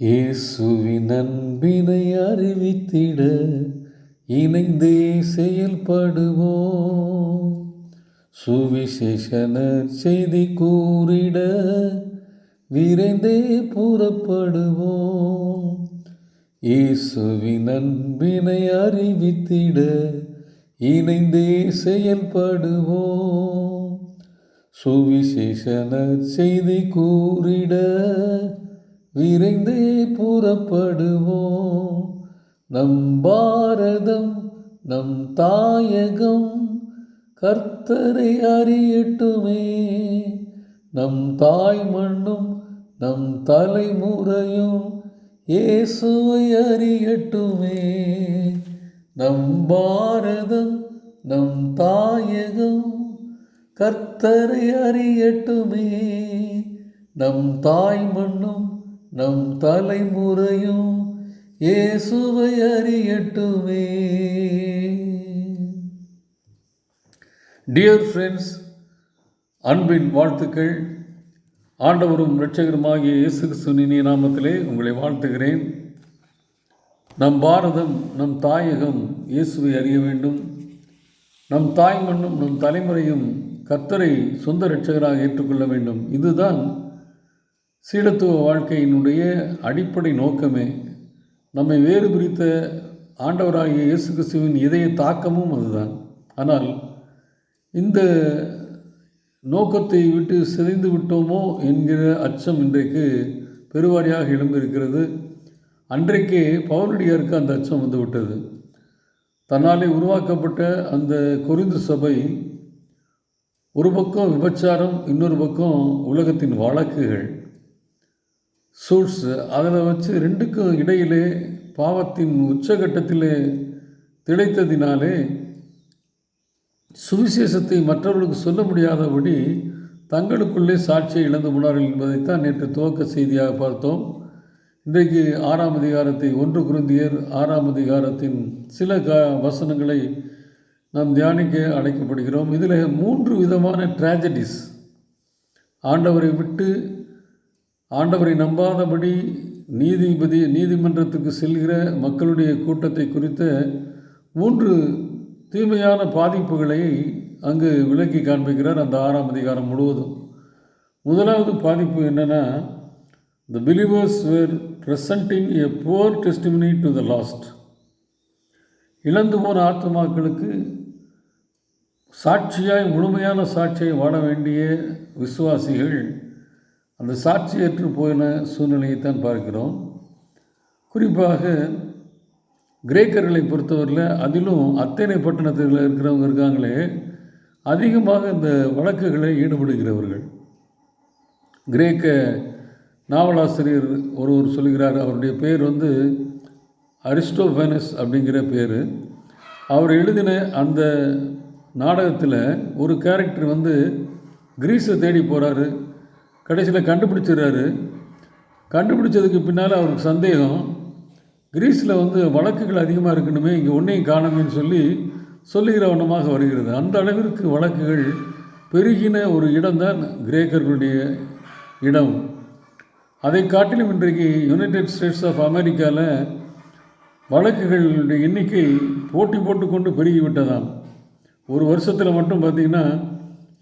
இயேசுவின் அன்பினை அறிவித்திட இணைந்தே செயல்படுவோம். சுவிசேஷன செய்தி கூறிட விரைந்தே புறப்படுவோம். இயேசுவின் அன்பினை அறிவித்திட இணைந்தே செயல்படுவோம். சுவிசேஷன செய்தி கூறிட விரைந்தே புறப்படுவோம். நம் பாரதம் நம் தாயகம் கர்த்தரை அறியட்டுமே. நம் தாய் மண்ணும் நம் தலைமுறையும் இயேசுவை அறியட்டுமே. நம் பாரதம் நம் தாயகம் கர்த்தரை அறியட்டுமே. நம் தாய் மண்ணும் நம் தலைமுறையும் இயேசுவை அறியட்டுமே. டியர் ஃப்ரெண்ட்ஸ் அன்பின் வாழ்த்துக்கள். ஆண்டவரும் இரட்சகருமாகிய இயேசு கிறிஸ்துவின் நாமத்திலே உங்களை வாழ்த்துகிறேன். நம் பாரதம் நம் தாயகம் இயேசுவை அறிய வேண்டும். நம் தாய் மண்ணும் நம் தலைமுறையும் கர்த்தரை சொந்த இரட்சகராக ஏற்றுக்கொள்ள வேண்டும். இதுதான் சீடத்துவ வாழ்க்கையினுடைய அடிப்படை நோக்கமே நம்மை வேறு பிரித்த ஆண்டவராகிய இயேசு கிறிஸ்துவின் இதய தாக்கமும் அதுதான். ஆனால் இந்த நோக்கத்தை விட்டு சிதைந்து விட்டோமோ என்கிற அச்சம் இன்றைக்கு பெருவாரியாக எழும்பியிருக்கிறது. அன்றைக்கே பவுனடியாருக்கு அந்த அச்சம் வந்து விட்டது தன்னாலே உருவாக்கப்பட்ட அந்த குறிந்து சபை ஒரு பக்கம் விபச்சாரம் இன்னொரு பக்கம் உலகத்தின் வழக்குகள். சூட்ஸ் அதில் வச்சு ரெண்டுக்கும் இடையிலே பாவத்தின் உச்சகட்டத்திலே திளைத்ததினாலே சுவிசேஷத்தை மற்றவர்களுக்கு சொல்ல முடியாதபடி தங்களுக்குள்ளே சாட்சியை இழந்து போனார்கள் என்பதைத்தான் நேற்று துவக்க செய்தியாக பார்த்தோம். இன்றைக்கு ஆறாம் அதிகாரத்தை ஒன்று குருந்தியர் ஆறாம் அதிகாரத்தின் சில க வசனங்களை நாம் தியானிக்க அழைக்கப்படுகிறோம். இதில் மூன்று விதமான ட்ராஜடிஸ் ஆண்டவரை விட்டு ஆண்டவரை நம்பாதபடி நீதிபதி நீதிமன்றத்துக்கு செல்கிற மக்களுடைய கூட்டத்தை குறித்த மூன்று தீமையான பாதிப்புகளை அங்கு விளக்கி காண்பிக்கிறார் அந்த ஆறாம் அதிகாரம் முழுவதும். முதலாவது பாதிப்பு என்னென்னா the believers were presenting a poor testimony to the lost இழந்து போன ஆத்மாக்களுக்கு சாட்சியாய் முழுமையான சாட்சியை வாழ வேண்டிய விசுவாசிகள் அந்த சாட்சியற்று போயின சூழ்நிலையைத்தான் பார்க்கிறோம். குறிப்பாக கிரேக்கர்களை பொறுத்தவரையில் அதிலும் அத்தனை பட்டணத்தில் இருக்கிறவங்க இருக்காங்களே அதிகமாக இந்த வழக்குகளை ஈடுபடுகிறவர்கள். கிரேக்க நாவலாசிரியர் ஒருவர் சொல்கிறார் அவருடைய பேர் வந்து அரிஸ்டோஃபேனஸ் அப்படிங்கிற பேர். அவர் எழுதின அந்த நாடகத்தில் ஒரு கேரக்டர் வந்து கிரீஸை தேடி போகிறாரு கடைசியில் கண்டுபிடிச்சிடுறாரு. கண்டுபிடிச்சதுக்கு பின்னால் அவருக்கு சந்தேகம். கிரீஸில் வந்து வழக்குகள் அதிகமாக இருக்கணுமே இங்கே ஒன்றையும் காணமேன்னு சொல்லி சொல்லுகிற வண்ணமாக வருகிறது. அந்த அளவிற்கு வழக்குகள் பெருகின ஒரு இடம்தான் கிரேக்கர்களுடைய இடம். அதை காட்டிலும் இன்றைக்கு யுனைடெட் ஸ்டேட்ஸ் ஆஃப் அமெரிக்காவில் வழக்குகளுடைய எண்ணிக்கை போட்டி போட்டுக்கொண்டு பெருகிவிட்டதாம். ஒரு வருஷத்தில் மட்டும் பார்த்திங்கன்னா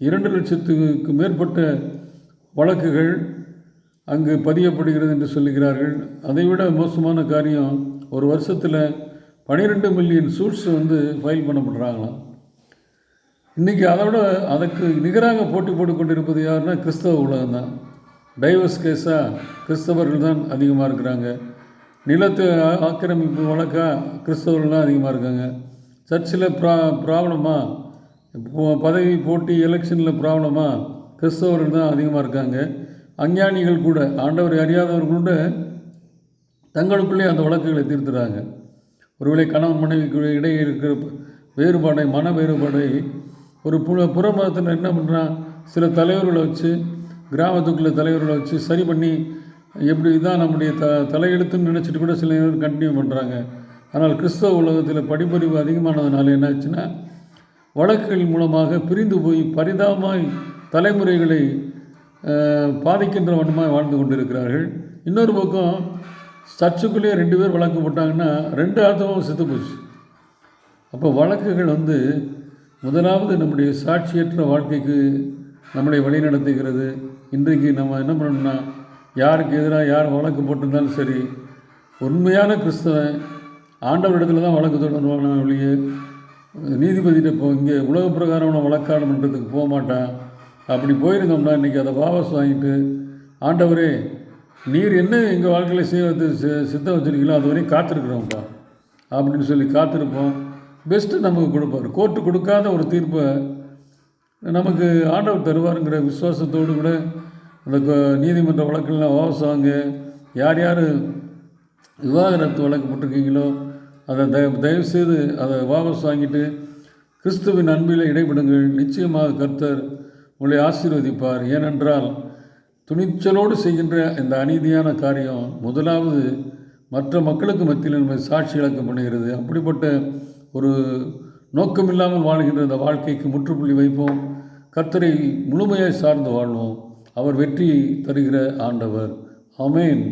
இரண்டு லட்சத்துக்கு மேற்பட்ட வழக்குகள் அங்கு பதியப்படுகிறது என்று சொல்லுகிறார்கள். அதைவிட மோசமான காரியம் ஒரு வருஷத்தில் பனிரெண்டு மில்லியன் சூட்ஸ் வந்து ஃபைல் பண்ணப்படுறாங்களாம். இன்றைக்கி அதை விட அதுக்கு நிகராக போட்டி போட்டுக்கொண்டிருப்பது யாருன்னா கிறிஸ்தவ உலகம் தான் டைவர்ஸ் கேஸாக கிறிஸ்தவர்கள் தான் அதிகமாக இருக்கிறாங்க. நிலத்து ஆக்கிரமிப்பு வழக்காக கிறிஸ்தவர்கள் தான் அதிகமாக இருக்காங்க. சர்ச்சில் ப்ரா ப்ராப்ளமாக பதவி போட்டி எலெக்ஷனில் ப்ராப்ளமாக கிறிஸ்தவர்கள் தான் அதிகமாக இருக்காங்க. அஞ்ஞானிகள் கூட ஆண்டவரை அறியாதவர்கள் கூட தங்களுக்குள்ளே அந்த வழக்குகளை தீர்த்துறாங்க. ஒருவேளை கணவன் மனைவிக்கு இடையே இருக்கிற வேறுபாடை மன வேறுபாடை ஒரு புற புற மதத்தில் என்ன பண்ணுறான் சில தலைவர்களை வச்சு கிராமத்துக்குள்ள தலைவர்களை வச்சு சரி பண்ணி எப்படி இதான் நம்முடைய த தலையெழுத்துன்னு நினச்சிட்டு கூட சில பேர் கண்டினியூ பண்ணுறாங்க ஆனால் கிறிஸ்தவ உலகத்தில் படிப்பறிவு அதிகமானதுனால என்னாச்சுன்னா வழக்குகள் மூலமாக பிரிந்து போய் பரிதாபமாய் தலைமுறைகளை பாதிக்கின்ற வண்ணமாக வாழ்ந்து கொண்டிருக்கிறார்கள். இன்னொரு பக்கம் சர்ச்சுக்குள்ளேயே ரெண்டு பேர் வழக்கு போட்டாங்கன்னா ரெண்டு ஆத்மாவும் செத்து போச்சு. அப்போ வழக்குகள் வந்து முதலாவது நம்முடைய சாட்சியற்ற வாழ்க்கைக்கு நம்மளை வழிநடத்துகிறது. இன்றைக்கு நம்ம என்ன பண்ணணும்னா யாருக்கு எதிராக யார் வழக்கு போட்டிருந்தாலும் சரி உண்மையான கிறிஸ்தவன் ஆண்டவரிடத்தில் தான் வழக்கு தொடர்பான வழியே நீதிபதியிட்ட இப்போ இங்கே உலக பிரகாரமான வழக்காடு போக மாட்டான். அப்படி போயிருந்தோம்னா இன்றைக்கி அதை வாபஸ் வாங்கிட்டு ஆண்டவரே நீர் என்ன எங்கள் வாழ்க்கையில் செய்வது சித்தம் வச்சுருக்கீங்களோ அது வரையும் காத்திருக்கிறோம்ப்பா. அப்படின்னு சொல்லி காத்திருப்போம். பெஸ்ட்டு நமக்கு கொடுப்பார். கோர்ட்டு கொடுக்காத ஒரு தீர்ப்பை நமக்கு ஆண்டவர் தருவாருங்கிற விசுவாசத்தோடு கூட அந்த நீதிமன்ற வழக்கெல்லாம் வாபஸ் வாங்க யார் யார் விவாகரத்து வழக்கு போட்டிருக்கீங்களோ அதை தயவு தயவுசெய்து அதை வாபஸ் வாங்கிட்டு கிறிஸ்துவின் அன்பில் இடைபடுங்கள் நிச்சயமாக கர்த்தர் உங்களை ஆசீர்வதிப்பார். ஏனென்றால் துணிச்சலோடு செய்கின்ற இந்த அநீதியான காரியம் முதலாவது மற்ற மக்களுக்கு மத்தியில் நம்மை சாட்சி இழக்கம் பண்ணுகிறது. அப்படிப்பட்ட ஒரு நோக்கமில்லாமல் வாழ்கின்ற இந்த வாழ்க்கைக்கு முற்றுப்புள்ளி வைப்போம். கர்த்தரை முழுமையாக சார்ந்து வாழ்வோம் அவர் வெற்றி தருகிற ஆண்டவர். அமேன்